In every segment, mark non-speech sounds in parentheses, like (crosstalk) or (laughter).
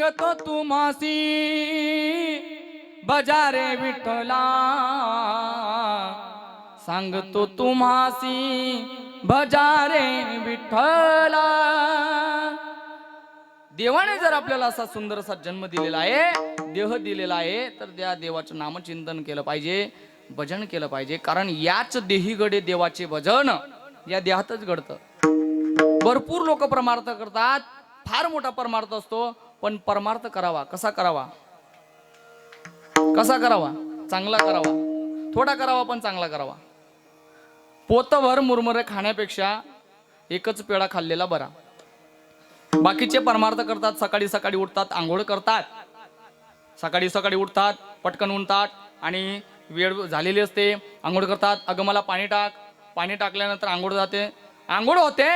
सांगतो तुम्हासी बजारे विठ्ठला सांगतो तुम्हासी बजारे विठला. देवाने जर आपल्याला असा सुंदर असा जन्म दिलेला आहे देह दिलेला आहे तर त्या देवाचं नामचिंतन केलं पाहिजे भजन केलं पाहिजे. कारण याच देहीगडे देवाचे भजन या देहातच घडतं. भरपूर लोक परमार्थ करतात. फार मोठा परमार्थ असतो. पण परमार्थ करावा. कसा करावा? कसा करावा? चांगला करावा. थोडा करावा पण चांगला करावा. पोतभर मुरमुरे खाण्यापेक्षा एकच पेढा खाल्लेला बरा. बाकीचे परमार्थ करतात सकाळी सकाळी उठतात आंघोळ करतात. सकाळी सकाळी उठतात पटकन उठतात आणि वेळ झालेली असते आंघोळ करतात. अगं मला पाणी टाक. पाणी टाकल्यानंतर आंघोळ जाते. आंघोळ होते.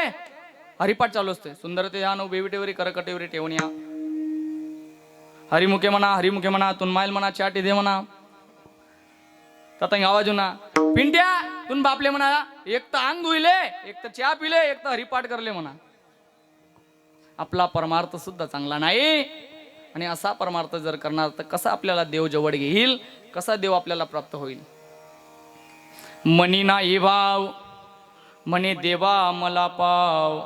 हरिपाठ चालू असते. सुंदरते या नऊ बेविटेवरी करकटेवरी ठेवून या. हरिमुखे म्हणा हरिमुखे म्हणा तुनमायल म्हणा चाटी दे म्हणा ततंग आवाज ना पिंट्या तुन बापले म्हणा एक तर अंग धुईले एक तर चहा पिले एक तर हरिपाठ करले म्हणा आपला परमार्थ सुद्धा चांगला नाही. आणि असा परमार्थ जर करणार तर कसा आपल्याला देव जवळ घेईल? कसा देव आपल्याला प्राप्त होईल? मनी नाही भाव. म्हणे देवा मला पाव.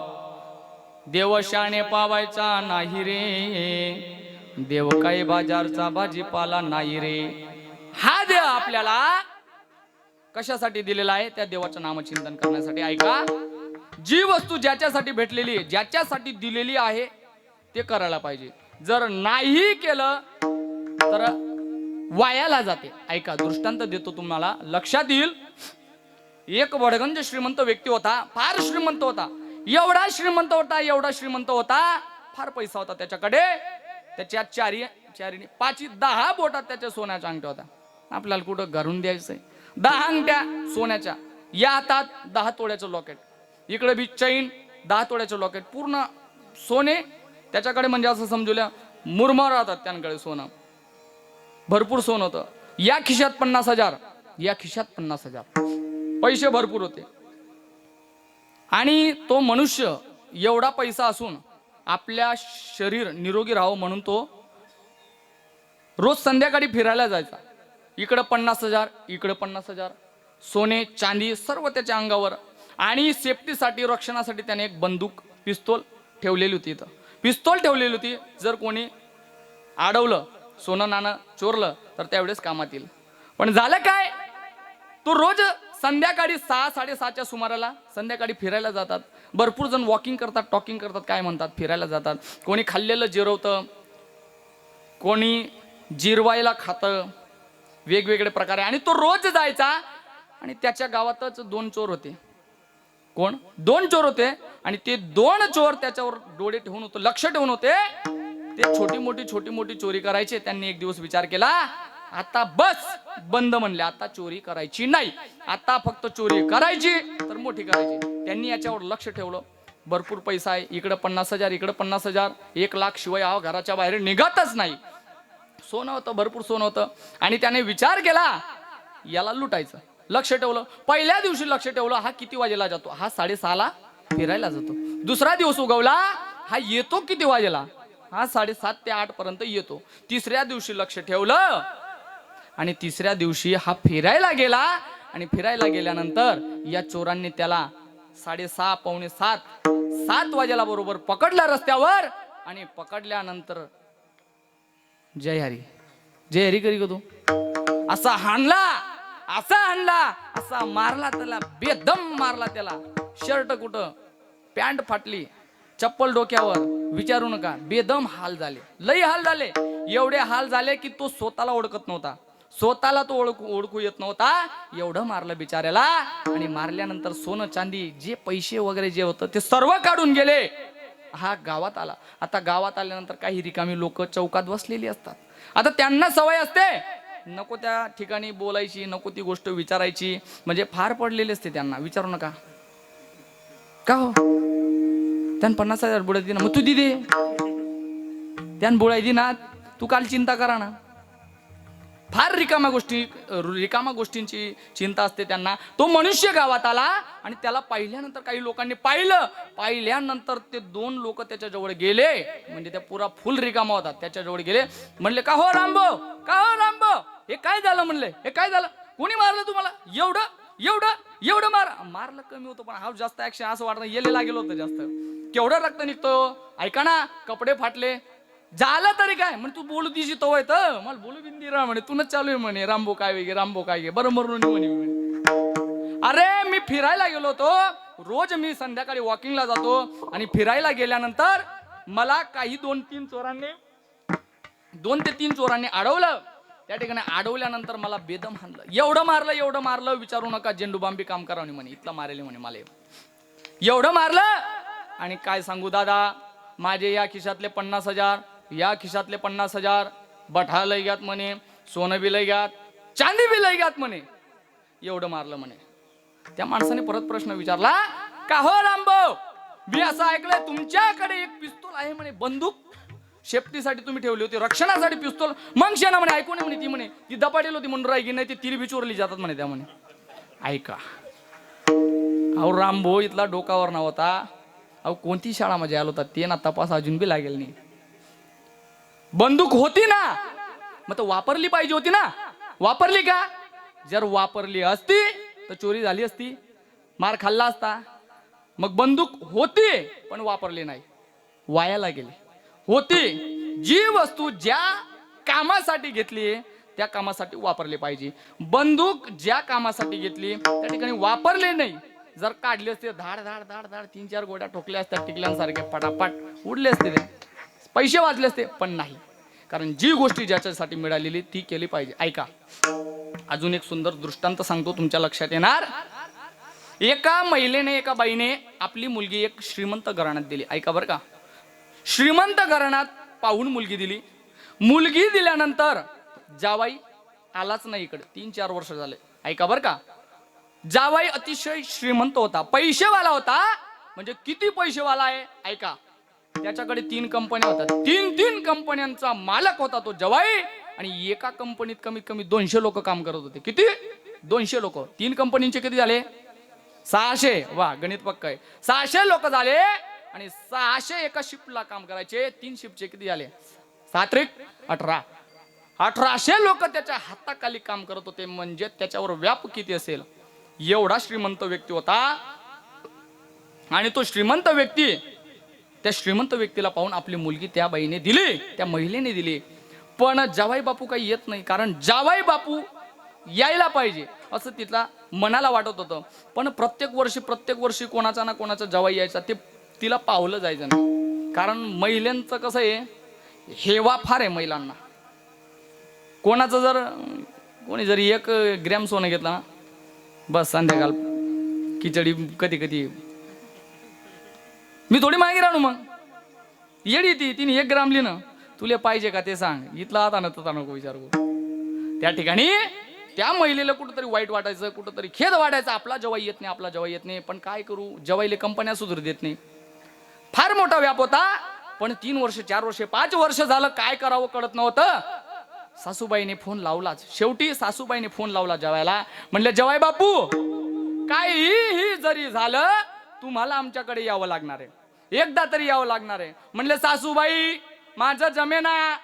देव शाणे पावायचा नाही रे. देव काही बाजारचा भाजीपाला नाही रे. हा देव आपल्याला कशासाठी दिलेला आहे? त्या देवाचं नामचिंतन करण्यासाठी. ऐका. जी वस्तू ज्याच्यासाठी भेटलेली आहे ज्याच्यासाठी दिलेली आहे ते करायला पाहिजे. जर नाही केलं तर वायाला जाते. ऐका दृष्टांत देतो तुम्हाला. लक्षात येईल. एक वडगंज श्रीमंत व्यक्ती होता फार श्रीमंत होता. एवढा श्रीमंत होता एवढा श्रीमंत होता फार पैसा होता त्याच्याकडे. त्याच्या चारी चारी पाची दहा बोटात त्याच्या सोन्याच्या अंगठ्या होत्या आपल्याला कुठं घरून द्यायचंय? दहा अंगठ्या सोन्याच्या. या हातात दहा तोड्याचं लॉकेट इकडे बी चैन दहा तोड्याचं लॉकेट पूर्ण सोने. त्याच्याकडे म्हणजे असं समजूल्या मुरमर राहतात त्यांकडे सोनं. भरपूर सोनं होतं. या खिशात पन्नास हजार. या खिशात पन्नास हजार. पैसे भरपूर होते. आणि तो मनुष्य एवढा पैसा असून आपल्या शरीर निरोगी राहावं म्हणून तो रोज संध्याकाळी फिरायला जायचा. इकडं पन्नास हजार इकडं पन्नास हजार. सोने चांदी सर्व त्याच्या अंगावर. आणि सेफ्टीसाठी रक्षणासाठी त्याने एक बंदूक पिस्तोल ठेवलेली होती इथं. पिस्तोल ठेवलेली होती. जर कोणी अडवलं सोनं नाणं चोरलं तर त्यावेळेस कामात येईल. पण झालं काय? तो रोज संध्याकाळी सहा साडेसहाच्या सुमाराला संध्याकाळी फिरायला जातात. भरपूर जण वॉकिंग करतात टॉकिंग करतात काय म्हणतात फिरायला जातात. कोणी खाल्लेलं जिरवतं कोणी जिरवायला खातं वेगवेगळे प्रकारे. आणि तो रोज जायचा आणि त्याच्या गावातच दोन चोर होते. कोण? दोन चोर होते आणि ते दोन चोर त्याच्यावर डोळे ठेवून होते लक्ष ठेवून होते. ते छोटी मोठी छोटी मोठी चोरी करायचे. त्यांनी एक दिवस विचार केला आता बस बंद म्हणले. आता चोरी करायची नाही. आता फक्त चोरी करायची तर मोठी करायची. त्यांनी याच्यावर लक्ष ठेवलं. भरपूर पैसा आहे. इकडं पन्नास हजार इकडं पन्नास हजार. एक लाख शिवाय हा घराच्या बाहेर निघतच नाही. सोनं होतं भरपूर सोनं होतं. आणि त्याने विचार केला याला लुटायचं. लक्ष ठेवलं. पहिल्या दिवशी लक्ष ठेवलं हा किती वाजेला जातो? हा साडेसहाला फिरायला जातो. दुसरा दिवस उगवला हा येतो किती वाजेला? हा साडेसात ते आठ पर्यंत येतो. तिसऱ्या दिवशी लक्ष ठेवलं आणि तिसऱ्या दिवशी हा फिरायला गेला आणि फिरायला गेल्यानंतर या चोरांनी त्याला साडेसहा पावणे सात सात वाजेला बरोबर पकडला रस्त्यावर आणि पकडल्यानंतर जय हरी. जय हरी करी का तू. असा हाणला असा हाणला असा मारला त्याला बेदम मारला त्याला. शर्ट कुठं? पॅन्ट फाटली चप्पल डोक्यावर. विचारू नका बेदम हाल झाले. लई हाल झाले. एवढे हाल झाले की तो स्वतःला ओळखत नव्हता. स्वतःला तो ओळखू ओळखू येत नव्हता. एवढं मारलं बिचाऱ्याला. आणि मारल्यानंतर सोनं चांदी जे पैसे वगैरे जे होतं ते सर्व काढून गेले. हा गावात आला. आता गावात आल्यानंतर काही रिकामी लोक चौकात बसलेली असतात. आता त्यांना सवय असते. नको त्या ठिकाणी बोलायची नको ती गोष्ट विचारायची. म्हणजे फार पडलेली असते त्यांना. विचारू नका. का हो? त्यान पन्नास हजार बुडायची ना मग तू दिदे त्यान बुडायची ना तू काल चिंता करा ना. फार रिकाम्या गोष्टी रिकामा गोष्टींची चिंता असते त्यांना. तो मनुष्य गावात आला आणि त्याला पाहिल्यानंतर काही लोकांनी पाहिलं. पाहिल्यानंतर ते दोन लोक त्याच्याजवळ गेले. म्हणजे त्या पुरा फुल रिकामा होता त्याच्याजवळ गेले. म्हणले का हो रामबो का हो रामबो हे काय झालं? म्हणले हे काय झालं? कोणी मारलं तुम्हाला? एवढं? एवढं? एवढं मार मारलं कमी होतं पण हा जास्त ऍक्शन असं वाटतं येले लागेल होतं जास्त. केवढं रक्त निघतो? ऐका ना कपडे फाटले. झालं तरी काय? म्हणे तू बोलू दिशी तो आहे तर. मला बोलू बिंदी राह म्हणे तूनच चालू आहे म्हणे रामबो काय वेगे रामबो काय गे बरं मरून म्हणे अरे मी फिरायला गेलो होतो. रोज मी संध्याकाळी वॉकिंगला जातो आणि फिरायला गेल्यानंतर मला काही दोन तीन चोरांनी दोन ते तीन चोरांनी अडवलं. त्या ठिकाणी अडवल्यानंतर मला बेदम हाणलं. एवढं मारलं एवढं मारलं विचारू नका झेंडू बांबी काम करा म्हणे इथलं मारेल म्हणे मला. एवढं मारलं आणि काय सांगू दादा माझे या खिशातले पन्नास हजार या खिशातले पन्नास हजार बठा लय घ्यात म्हणे सोनं बी लय घ्यात चांदी बी लय घ्यात म्हणे. एवढं मारलं म्हणे. त्या माणसाने परत प्रश्न विचारला का हो रामभाऊ? मी असं ऐकलंय तुमच्याकडे एक पिस्तूल आहे म्हणे बंदूक. शेपटीसाठी तुम्ही ठेवली होती रक्षणासाठी पिस्तूल. मग शेना म्हणे ऐकू नये म्हणे ती म्हणे. ती दपाटेल होती म्हणून राहिली नाही ती तिरी बिचोरली जातात म्हणे त्या म्हणे. ऐका. अहो रामभो इथला डोकावर नव्हता अहो कोणती शाळा माझ्या आलो होता? ते ना तपास अजून बी लागेल नाही. बंदूक होती ना मग तर वापरली पाहिजे होती ना. वापरली का? जर वापरली असती तर चोरी झाली असती. मार खाल्ला असता. मग बंदूक होती पण वापरली नाही. वायाला गेली. होती. जी वस्तू ज्या कामासाठी घेतली त्या कामासाठी वापरली पाहिजे. बंदूक ज्या कामासाठी घेतली त्या ठिकाणी वापरले नाही. जर काढले असते धाड धाड धाड धाड तीन चार गोड्या ठोकल्या असत्या टिकल्यांसारखे फटाफट उडले असते ते. पैसे वाचले असते पण नाही. कारण जी गोष्टी ज्याच्यासाठी मिळालेली ती केली पाहिजे. ऐका. अजून एक सुंदर दृष्टांत सांगतो तुमच्या लक्षात येणार? एका महिलेने एका बाईने आपली मुलगी एक श्रीमंत घराण्यात दिली. ऐका बरं का. श्रीमंत घराण्यात पाहून मुलगी दिली. मुलगी दिल्यानंतर जावाई आलाच नाही इकडे. तीन चार वर्ष झाले. ऐका बरं का. जावाई अतिशय श्रीमंत होता. पैसेवाला होता. म्हणजे किती पैसेवाला आहे? ऐका. त्याच्याकडे तीन कंपन्या होत्या. तीन तीन कंपन्यांचा मालक होता तो जवाई. आणि एका कंपनीत कमीत कमी दोनशे लोक काम करत होते. किती? दोनशे लोक. तीन कंपनीचे किती झाले? सहाशे. वा गणित पक्क आहे. सहाशे लोक झाले. आणि सहाशे एका शिफ्टला काम करायचे. तीन शिफ्टचे किती झाले? सात्रिक अठरा. अठराशे लोक त्याच्या हाताखाली काम करत होते. म्हणजे त्याच्यावर व्याप किती असेल? एवढा श्रीमंत व्यक्ती होता. आणि तो श्रीमंत व्यक्ती त्या श्रीमंत व्यक्तीला पाहून आपली मुलगी त्या बाईने दिली त्या महिलेने दिली. पण जावाई बापू काही येत नाही कारण जावाई बापू यायला पाहिजे असं तिथला मनाला वाटत होतं. पण प्रत्येक वर्षी प्रत्येक वर्षी कोणाचा ना कोणाचा जावाई यायचा ते तिला पावलं जायचं नाही कारण महिलांचं कसं आहे हेवा फार आहे महिलांना. कोणाचं जर कोणी जरी एक ग्रॅम सोनं घेतला ना बस संध्याकाळ खिचडी कधी कधी मी थोडी मागे राहू मग. येडी ती तिने एक ग्राम लिहिणं. तुला पाहिजे का ते सांग. इथला आता ना तसा नको विचार. त्या ठिकाणी त्या महिलेला कुठंतरी वाईट वाटायचं कुठंतरी खेद वाटायचं आपला जवाई येत नाही आपला जवाई येत नाही. पण काय करू? जवाईले कंपन्या सुधरू देत नाही. फार मोठा व्याप होता. पण तीन वर्ष चार वर्ष पाच वर्ष झालं काय करावं कळत नव्हतं. सासूबाईने फोन लावलाच. शेवटी सासूबाईने फोन लावला जवायला. म्हणले जवाई बापू काहीही जरी झालं तुम्हाला आमच्याकडे यावं लागणार आहे. एकदा तरी यावं लागणार आहे. म्हणले सासूबाई माझं जमेना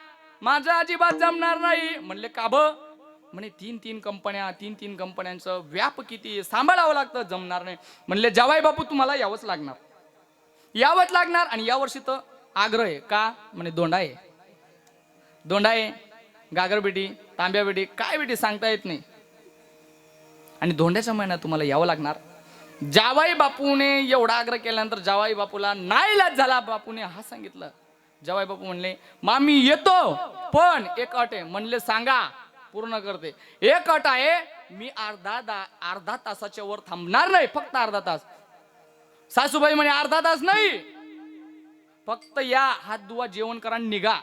माझं अजिबात जमणार नाही. म्हणले का ब? म्हणे तीन तीन कंपन्या तीन तीन कंपन्यांचं व्याप किती सांभाळावं लागतं जमणार नाही. म्हणले जवाई बापू तुम्हाला यावंच लागणार. यावंच लागणार आणि यावर्षी तर आग्रह आहे. का? म्हणे दोंडा आहे. दोंडा आहे? गागरबेटी तांब्या बेटी काय बेटी सांगता येत नाही. आणि धोंड्याच्या महिन्यात तुम्हाला यावं लागणार? जावाई बापूने एवढा आग्रह केल्यानंतर जावाई बापूला नाईलाज झाला. बापूने हा सांगितलं. जावाई बापू म्हणले मामी येतो पण एक अट आहे. म्हणले सांगा. पूर्ण करते. एक अट आहे मी अर्धा दा अर्धा तासाच्या वर थांबणार नाही फक्त अर्धा तास. सासूबाई म्हणे अर्धा तास नाही. फक्त या हात धुवा जेवण करा निघा.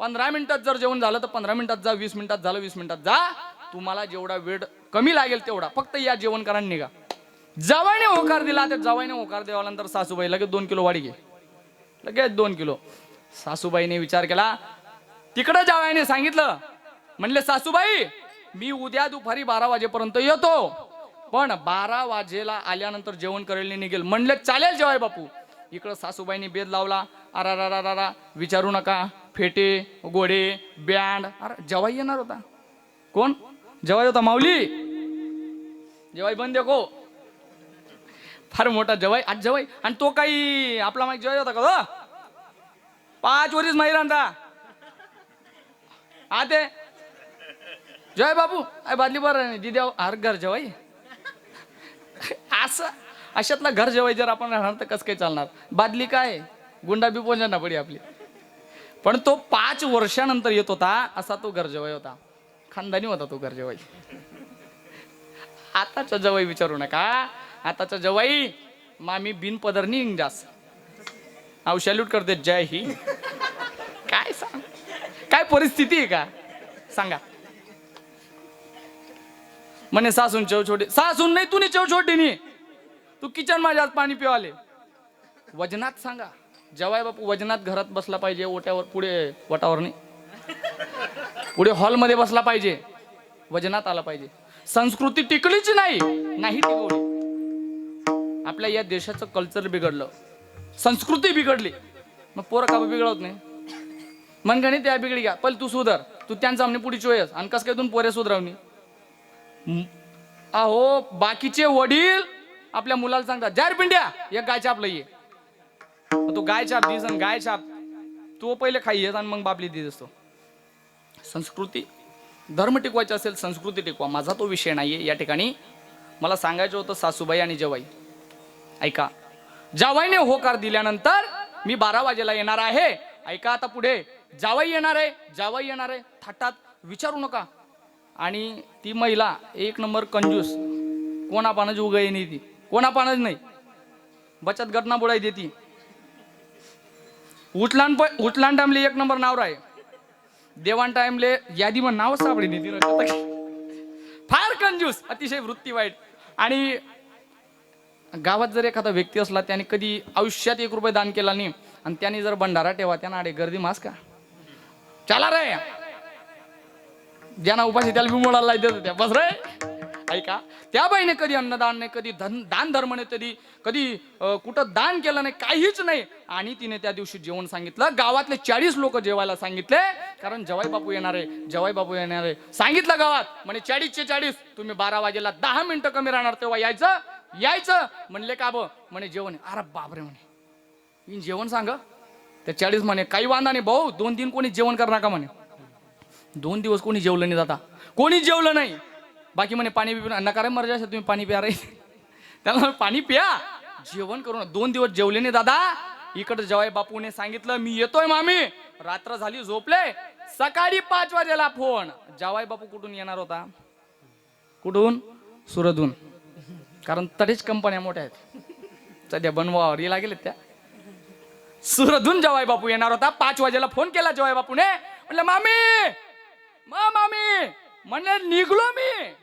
पंधरा मिनिटात जर जेवण झालं तर पंधरा मिनिटात जा वीस मिनिटात झालं वीस मिनिटात जा. तुम्हाला जेवढा वेळ कमी लागेल तेवढा. फक्त या जेवण करा निघा. जवाईने होकार दिला त्या जवाईने होकार देवानंतर सासूबाई लगेच दोन किलो वाढी घे. लगेच दोन किलो. सासूबाईने विचार केला तिकडं जावाईने सांगितलं. म्हणले सासूबाई मी उद्या दुपारी बारा वाजेपर्यंत येतो. पण बारा वाजेला आल्यानंतर जेवण करेल निघेल. म्हणले चालेल जेवाय बापू. इकडं सासूबाईंनी बेद लावला. अरा रा रा रा रा विचारू नका. फेटे गोडे बँड. अरे जवाई येणार होता. कोण? जवाई होता माऊली. जवाई बंद देखो फार मोठा जवाई आज जवाई आणि तो काही आपला माहिती जवाई होता का हो? पाच वरीच माहीर आणता आते जय बाबू अय बादली बरं दिदी हर घर जवाई. असं अशातला घर जेवाय जर आपण राहणार तर कसं काही चालणार? बादली काय? गुंडा बी पोंजा पडी आपली. पण तो पाच वर्षानंतर येत होता असा तो घर जेवाय होता. खानदानी होता तो घर जेवाई. आताचा जवाई विचारू नका. आताचा जवाई मामी बिन पदरनी इंग्जास अहो सॅल्यूट करते जय ही. काय सांग? काय परिस्थिती आहे का? सांगा. म्हणे सासून चव छोटी. सासून नाही तू चव छोटी नी. तू किचन माझ्या आज पाणी पिवाले. वजनात सांगा. जवाय बापू वजनात घरात बसला पाहिजे ओट्यावर पुढे वटावर नाही. पुढे हॉलमध्ये बसला पाहिजे. वजनात आला पाहिजे. संस्कृती टिकलीच नाही. नाही टिकवली. आपल्या या देशाचं कल्चर बिघडलं. संस्कृती बिघडली. मग पोरं का बिघडवत नाही? मनगणी त्या बिघडी घ्या. पहिले तू सुधर. तू त्यांचा आमने पुढे चोयस आणि कस काय तुम्ही पोरे सुधरावणी अहो बाकीचे वडील आपल्या मुलाला सांगतात जार पिंड्या एक गाय छाप लई तू तो गाय छाप दिस आणि गाय छाप तो पहिले खाई येस आणि मग बापली दिस असतो. संस्कृती धर्म टिकवायचा असेल संस्कृती टिकवा. माझा तो विषय नाहीये. या ठिकाणी मला सांगायचं होतं सासूबाई आणि जवाई. ऐका. जावाईने होकार दिल्यानंतर मी बारा वाजेला येणार आहे. ऐका आता पुढे. जावाई येणार आहे. जावाई येणार आहे. थाटात. विचारू नका. आणि ती महिला एक नंबर कंजूस. कोणा पानाची उगाई नाही ती. कोणा पानाच नाही. बचत गटना बुडाई देती. उठलान प उठलान टाइमले एक नंबर नाव राय. देवान टाइमले यादी मग नावच सापडे नाही फार कंजूस. अतिशय वृत्ती वाईट. आणि गावात जर एखादा व्यक्ती असला त्याने कधी आयुष्यात एक रुपये दान केला नाही आणि त्याने जर भंडारा ठेवा त्यांना अडे गर्दी मास का? चला रे! ज्यांना उपाशी त्याला बिमोडाला देत होत्या बस रे! ऐका त्या बाईने कधी अन्नदान नाही कधी धन दान धर्म नाही कधी कधी कुठं दान केलं नाही काहीच नाही. आणि तिने त्या दिवशी जेवण सांगितलं. गावातले चाळीस लोक जेवायला सांगितले. कारण जवाई बापू येणार आहे जवाई बापू येणार आहे. सांगितलं गावात म्हणे चाळीसचे चाळीस तुम्ही बारा वाजेला दहा मिनिटं कमी राहणार तेव्हा यायचं. यायचं. म्हणले का ब? म्हणे जेवण अरे बापरे म्हणे. इन जेवण सांग त्या चाळीस म्हणे काही वांधा नाही भाऊ दोन तीन कोणी जेवण करणार का म्हणे. दोन दिवस कोणी जेवलं नाही दादा. कोणी जेवलं नाही. बाकी म्हणे पाणी पिऊन नकार मर्जा असेल तुम्ही पाणी प्या रे. (laughs) त्याला पाणी प्या. जेवण करू दोन दिवस जेवले नाही दादा. इकडे जवाई बापूने सांगितलं मी येतोय मामी. रात्र झाली झोपले. सकाळी पाच वाजेला फोन. जवाई बापू कुठून येणार होता? कुठून? सुरतहून. कारण तरीच कंपन्या मोठ्या आहेत. सध्या बनवावर ये लागेल त्या. सुरतहून जवाई बापू येणार होता. पाच वाजेला फोन केला जवाई बापूने. म्हणलं मामी! मा मामी! म्हणले निघलो मी.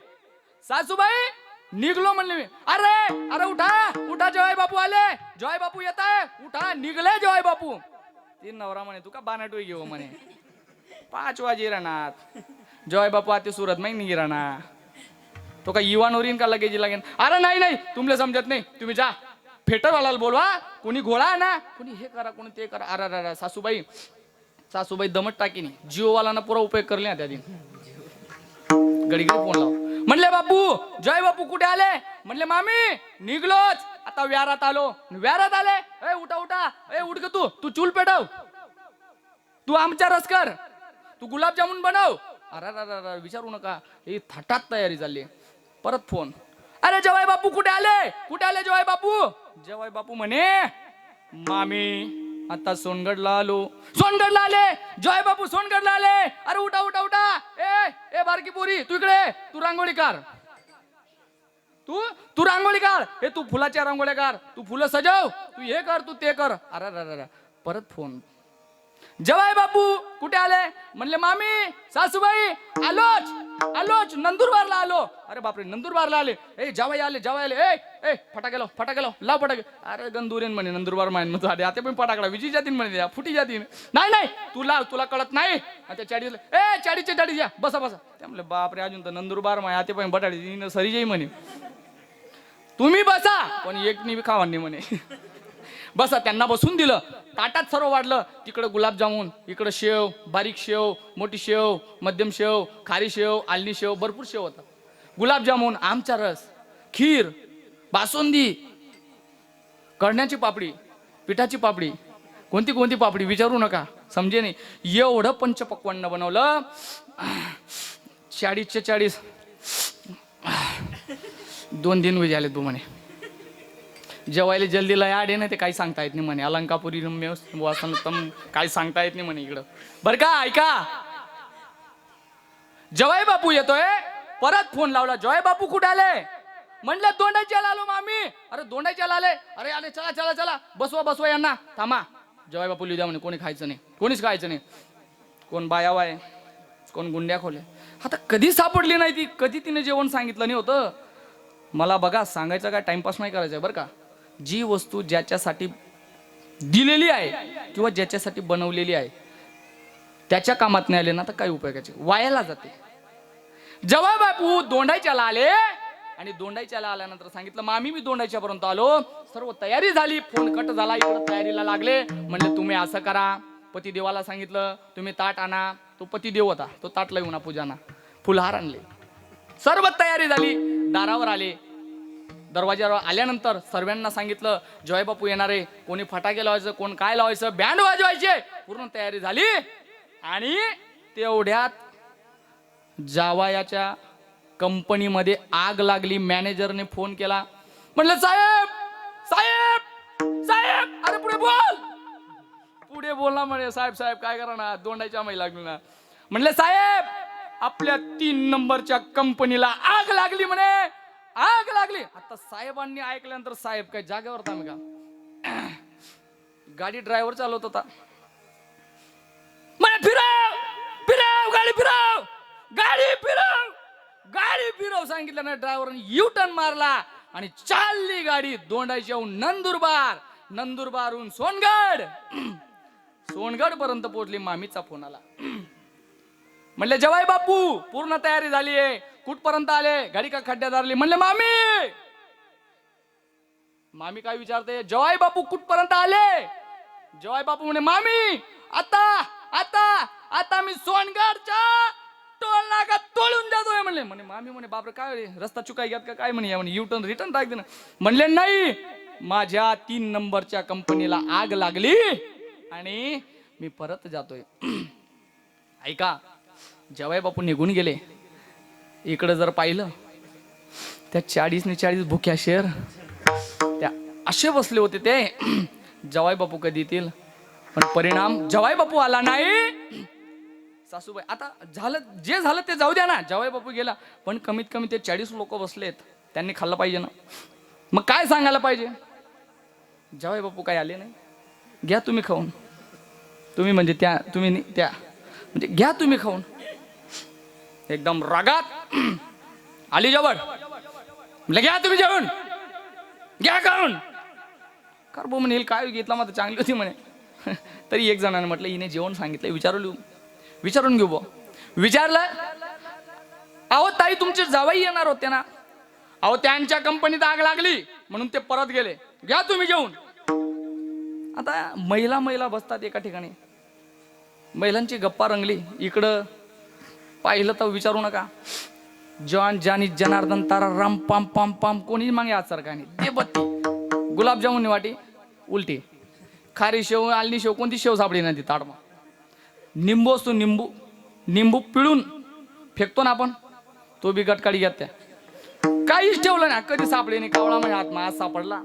सासूबाई निघलो म्हणले मी. अरे अरे उठा उठा जवाई बापू आले. जवाय बापू येत आहे. उठा निघले जवाई बापू. ती नवरा म्हणे तू का बानाटोई घेऊ म्हणे? पाच वाजे राहणार जवाई बापू आता सुरत माहिती राहणार तो का इवान वरीन का लगेच लागेन? अरे नाही नाही तुमले समजत नाही. तुम्ही जा. फेटरवाल्याला बोलवा. कोणी घोळा ना कोणी हे करा कोणी ते करा. अरे अरे सासूबाई सासूबाई दमट टाकीनी. जिओवालांना पुरा उपयोग करले ना त्या दिन. गडी गडी फोन लाव. म्हणले बापू जय बापू कुठे आले? म्हणले मामी निघलोच. आता व्यारात आलो. व्यारात आले. ए उठा उठा. ए उठ ग तू. तू चूल पेटव. तू आमच्या रस कर. तू गुलाबजामुन बनव. अरे अरे विचारू नका. ही थाटात तयारी झाली परत फोन. अरे जवाई बापू कुठे आले? कुठे आले जवाई बापू? जवाई बापू म्हणे मामी आता सोनगडला आलो. सोनगडला आले? जय बापू सोनगडला आले? अरे उठा उठा उठा. ए ए बारकी पोरी तू इकडे तू रांगोळी कर तू? तू रांगोळी काढ. हे तू फुलाच्या रांगोळ्या काढ. तू फुलं सजव. तू हे कर तू ते कर. अरे, अरे. परत फोन. जवाय बापू कुठे आले? म्हणले मामी सासूबाई आलोच. आलोच. नंदुरबारला आलो. अरे बापरे नंदुरबारला आले. ए जवाई आले जवाई आले. ए ए फटाके लाव फटाके लाव. लाव फटाके. अरे गंदुरेन म्हणे नंदुरबार मायन मग आले. आता पण फटाकडा. विजय जातीन म्हणे फुटी जातीन. नाही नाही तुला तुला कळत नाही. आता चाडी ए चाळीसच्या चाळीस या. बसा बसा. ते म्हणले बापरे अजून तर नंदुरबार माय आता पण बटाडी सरी जाई म्हणे. तुम्ही बसा पण एक खावा नाही म्हणे. बसा त्यांना बसून दिलं. ताटात सर्व वाढलं. तिकडं गुलाबजामुन इकडं शेव बारीक शेव मोठी शेव मध्यम शेव खारी शेव आलनी शेव भरपूर शेव होता. गुलाबजामुन आमचा रस खीर बासुंदी कळण्याची पापडी पिठाची पापडी कोणती कोणती पापडी विचारू नका समजे नाही. एवढं पंचपक्वान्न बनवलं. चाळीसचे चाळीस. दोन दिन उजे आले तू म्हणे. जेवायला जल्दीला याड आहे ना ते काही सांगता येत नाही म्हणे. अलंकापुरी रम्य वासनतम काही सांगता येत नाही म्हणे इकडं. बरं का ऐका. जवाय बापू येतोय. परत फोन लावला. जॉय बापू कुठे आले? म्हणलं दोंडाच्याला आलो मामी. अरे दोंडाच्याला आले अरे आले चला चला चला. बसवा बसवा यांना. थांबा. जवाय बापू लिहू द्या म्हणे कोणी खायचं नाही. कोणीच खायचं नाही. कोण बायावा आहे? कोण गुंड्या खोले आता कधी सापडली नाही ती? कधी तिने जेवण सांगितलं नाही होतं? मला बघा सांगायचं काय टाइमपास नाही करायचं बरं का. जी वस्तू ज्याच्यासाठी दिलेली आहे किंवा ज्याच्यासाठी बनवलेली आहे त्याच्या कामात नाही आले ना तर काय उपयोगाचे वायाला जाते. जेव्हा बापू दोंडायच्याला आले आणि दोंडायच्याला आल्यानंतर सांगितलं मामी मी दोंडायच्या पर्यंत आलो. सर्व तयारी झाली. फोन कट झाला. इकडं तयारीला लागले. म्हणले तुम्ही असं करा. पतिदेवाला सांगितलं तुम्ही ताट आणा. तो पतिदेव होता. तो ताटला येऊन पूजाना फुलहार आणले. सर्व तयारी झाली. दारावर आले. दरवाज्यावर आल्यानंतर सर्वांना सांगितलं जॉय बापू येणारे. कोणी फटाके लावायचं कोण काय लावायचं? बँड वाजवायचे. पूर्ण तयारी झाली. आणि तेवढ्यात जावायाच्या कंपनीमध्ये आग लागली. मॅनेजरने फोन केला. म्हणलं साहेब साहेब साहेब अरे पुढे बोल. पुढे बोलला म्हणे साहेब साहेब काय करा ना? दोंडायच्या माही लागली ना. म्हणले साहेब आपल्या तीन नंबरच्या कंपनीला आग लागली म्हणे. आग लागली. आता साहेबांनी ऐकल्यानंतर साहेब काय जागेवर थांब का? गाडी ड्रायव्हर चालवत होता. मला फिराव फिराव गाडी फिराव गाडी फिराव. गाडी फिराव सांगितलं ना ड्रायव्हरने यू टर्न मारला आणि चालली गाडी येऊन नंदुरबार. नंदुरबारहून सोनगड. सोनगड पर्यंत पोहोचली मामीचा फोन आला. म्हणले जवाई बापू पूर्ण तयारी झाली आहे. कुठपर्यंत आले? गाडी का खड्ड्यात आली म्हणले मामी. मामी काय विचारते? जवाई बापू कुठपर्यंत आले? जवाई बापू म्हणे मामी आता आता आता मी सोनगडच्या टोल नाका तोडून जातोय म्हणले म्हणे मामी म्हणे बापरे काय रस्ता चुकाय घ्यात का काय? म्हणे या म्हणे युटर्न रिटर्न टाक दे ना म्हणले नाही माझ्या तीन नंबरच्या कंपनीला आग लागली आणि मी परत जातोय. (clears throat) ऐका जवाई बापू निघून गेले इकडं जर पाहिलं त्या चाळीसने चाळीस भुक्या शेर त्या असे बसले होते ते. (clears throat) जवाई बापू कधी येतील पण परिणाम जवाई बापू आला नाही. सासूबाई आता झालं जे झालं ते जाऊ द्या ना. जवाई बापू गेला पण कमीत कमी ते चाळीस लोक बसलेत त्यांनी खाल्लं पाहिजे ना. मग काय सांगायला पाहिजे? जवाई बापू काय आले नाही घ्या तुम्ही खाऊन. तुम्ही म्हणजे त्या तुम्ही त्या म्हणजे घ्या तुम्ही खाऊन. एकदम रागात. आली जवळ. म्हणलं घ्या तुम्ही जेवण. घ्या खाऊन. कर बो म्हणे काय घेतला मात्र चांगली होती म्हणे. (laughs) तरी एक जणाने म्हटलं हिने जेवण सांगितलं विचारू विचारून घेऊ बो. विचारलं अहो ताई तुमचे जावाई येणार होते ना. अहो त्यांच्या कंपनीत आग लागली म्हणून ते परत गेले. घ्या तुम्ही जेवून आता महिला महिला बसतात एका ठिकाणी. महिलांची गप्पा रंगली. इकडं पाहिलं तर विचारू नका. जॉन जानी जनार्दन तारा राम पाम पाम पाम कोणी मागे आज सरकारने ते बत्ती गुलाबजामुन वाटी उलटी. खारी शेव आलनी शेव कोणती शेव सापडी नाही ती ताडमा निंबू असतो निंबू. निंबू पिळून फेकतो ना आपण. तो बी गटकाडी घेत त्या. काहीच ठेवलं ना कधी सापडे नाही. कावळा म्हणजे आत्मा आज सापडला.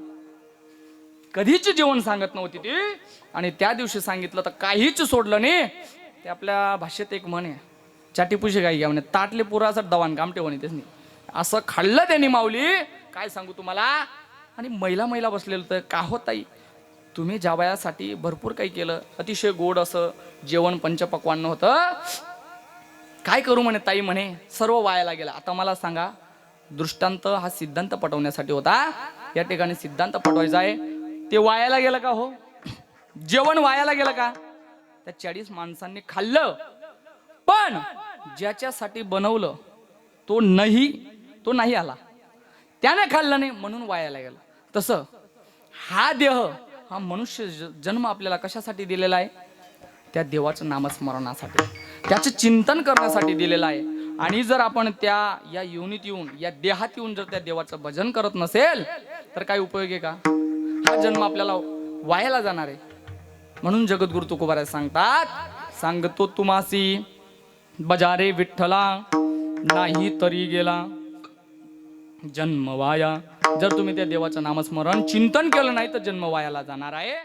कधीच जेवण सांगत नव्हती ती. आणि त्या दिवशी सांगितलं तर काहीच सोडलं नाही. ते आपल्या भाषेत एक म्हण आहे. चाटीपुशी काय घ्या म्हणे. ताटले पुरा दवान कामटे म्हणे त्यांनी असं खाल्लं त्यांनी माऊली. काय सांगू तुम्हाला? आणि महिला महिला बसलेलं तर का हो ताई? तुम्ही जावयासाठी भरपूर काही केलं अतिशय गोड असं जेवण पंचपक्वान्न होतं. काय करू म्हणे ताई म्हणे? सर्व वायाला गेला. आता मला सांगा दृष्टांत हा सिद्धांत पटवण्यासाठी होता. या ठिकाणी सिद्धांत पटवायचा आहे. ते वायाला गेलं का हो? जेवण वायाला गेलं का? त्या चाळीस माणसांनी खाल्लं. पण ज्याच्यासाठी बनवलं तो नाही तो नाही आला. त्याने खाल्लं नाही म्हणून वायाला गेलं. तसं हा देह हा मनुष्य जन्म आपल्याला कशासाठी दिलेला आहे? त्या देवाचं नामस्मरणासाठी. त्याचं चिंतन करण्यासाठी दिलेलं आहे. आणि जर आपण त्या या योनीत येऊन या देहात येऊन जर त्या देवाचं भजन करत नसेल तर काय उपयोग आहे का? हा जन्म आपल्याला वायाला जाणार आहे. म्हणून जगद्गुरु तुकोबाराय सांगतात सांगतो तुमासी बजारे विठ्ठला नाही तरी गेला जन्म वाया जर तुम्ही त्या देवाचं नामस्मरण चिंतन केलं नाही तर जन्म वायाला जाणार आहे.